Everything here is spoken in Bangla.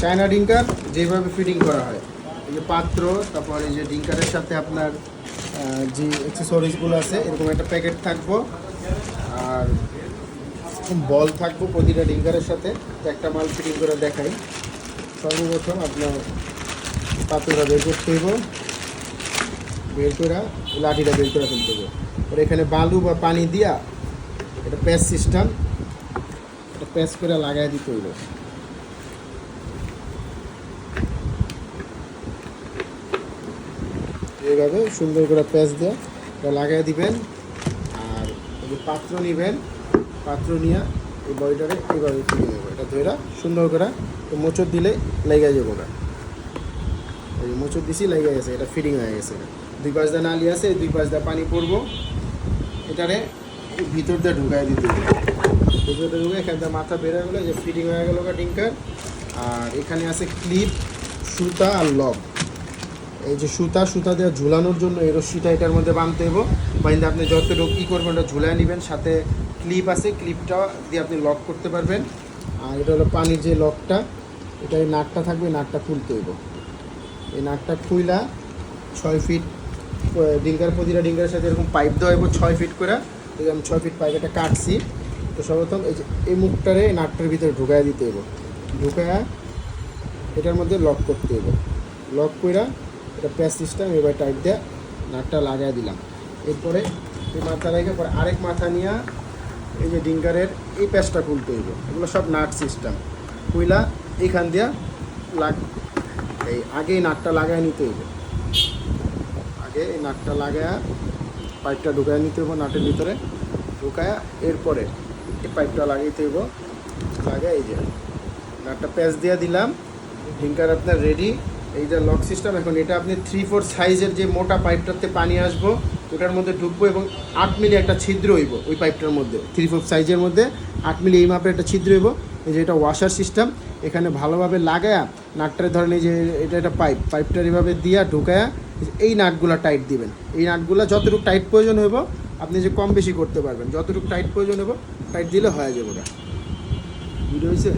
চায়না ডিঙ্কার যেভাবে ফিটিং করা হয়। এই যে পাত্র, তারপর এই যে ডিঙ্কারের সাথে আপনার যে অ্যাক্সেসরিজগুলো আছে, এরকম একটা প্যাকেট থাকব। আর বল থাকব প্রতিটা ডিঙ্কারের সাথে। একটা মাল ফিটিং করে দেখাই। সর্বপ্রথম আপনার পাত্রটা বের করতে হইব। বের করে লাঠিটা বের করে ফেলতে হবে আর এখানে বালু বা পানি দিয়া এটা প্যাচ সিস্টেম এটা প্যাচ করে লাগাই দিতে হইব। এইভাবে সুন্দর করে প্যাচ দিয়ে লাগাই দিবেন। আর পাত্র নেবেন, পাত্র নিয়ে এই বডিটারে এইভাবে ফিরে দেবো এটা ধরে সুন্দর করে তো মোচড় দিলে লেগে যাব না এই মোচড় দিছি, লেগে গেছে। এটা ফিটিং হয়ে গেছে। দুই পাশ দিয়ে নালি আছে, দুই পাশ দা পানি পড়ব। এটারে ভিতর দিয়ে ঢুকাই দিতে হবে। ভিতর দিয়ে ঢুকে এখান থেকে মাথা বেরোয় গেলো যে ফিটিং হয়ে গেলো ডিঙ্কার আর এখানে আছে ক্লিপ, সুতা আর লক এই যে সুতা সুতা দেওয়া ঝুলানোর জন্য এই রশ্মিটা এটার মধ্যে বাঁধতে হব বাইন্দে আপনি যতটুকু ই করবেন, ওটা ঝুলাই নেবেন। সাথে ক্লিপ আছে ক্লিপটা দিয়ে আপনি লক করতে পারবেন। আর এটা হলো পানির যে লকটা এটা এই নাটটা থাকবে নাটটা খুলতে হইব। এই নাটটা খুইলা ছয় ফিট ডিঙ্গার প্রতিটা ডিঙ্কারের সাথে এরকম পাইপ দেওয়া হইব ছয় ফিট করে। যে আমি ছয় ফিট পাইপ এটা কাটছি। তো সর্বপ্রথম এই যে, এই মুখটারে এই নাটটার ভিতরে ঢুকাই দিতে হইব। ঢুকায়া এটার মধ্যে লক করতে হইব। লক কইরা এটা প্যাচ সিস্টেম এবার টাইট দিয়ে নাটটা লাগাই দিলাম। এরপরে এই মাথা রেখে পরে আরেক মাথা নিয়ে এই যে ডিঙ্কারের এই প্যাচটা খুলতে হইব। এগুলো সব নাট সিস্টেম খুইলা এইখান দিয়া লাগ এই আগে এই নাটটা লাগাই নিতে হইব। আগে এই নাটটা লাগায়া পাইপটা ঢুকায় নিতে হইব নাটের ভিতরে। ঢুকায়া এরপরে এই পাইপটা লাগাইতে হইব। লাগাই এই যে নাটটা প্যাচ দিয়ে দিলাম। ডিঙ্কার আপনার রেডি এইটা লক সিস্টেম এখন এটা আপনি থ্রি ফোর সাইজের যে মোটা পাইপটাতে পানি আসব, ওটার মধ্যে ঢুকবো এবং আট মিলি একটা ছিদ্র হইব ওই পাইপটার মধ্যে থ্রি ফোর সাইজের মধ্যে আট মিলি এই মাপের একটা ছিদ্র হইব। এই যে এটা ওয়াশার সিস্টেম এখানে ভালোভাবে লাগায়া নাটটার ধরেন এই যে এটা একটা পাইপ পাইপটার এভাবে দিয়া ঢুকায়া এই নাটগুলা টাইট দিবেন। এই নাটগুলা যতটুকু টাইট প্রয়োজন হইব, আপনি যে কম বেশি করতে পারবেন, যতটুকু টাইট প্রয়োজন হইব টাইট দিলে হয়ে যাবে ওটা। ভিডিও হয়েছে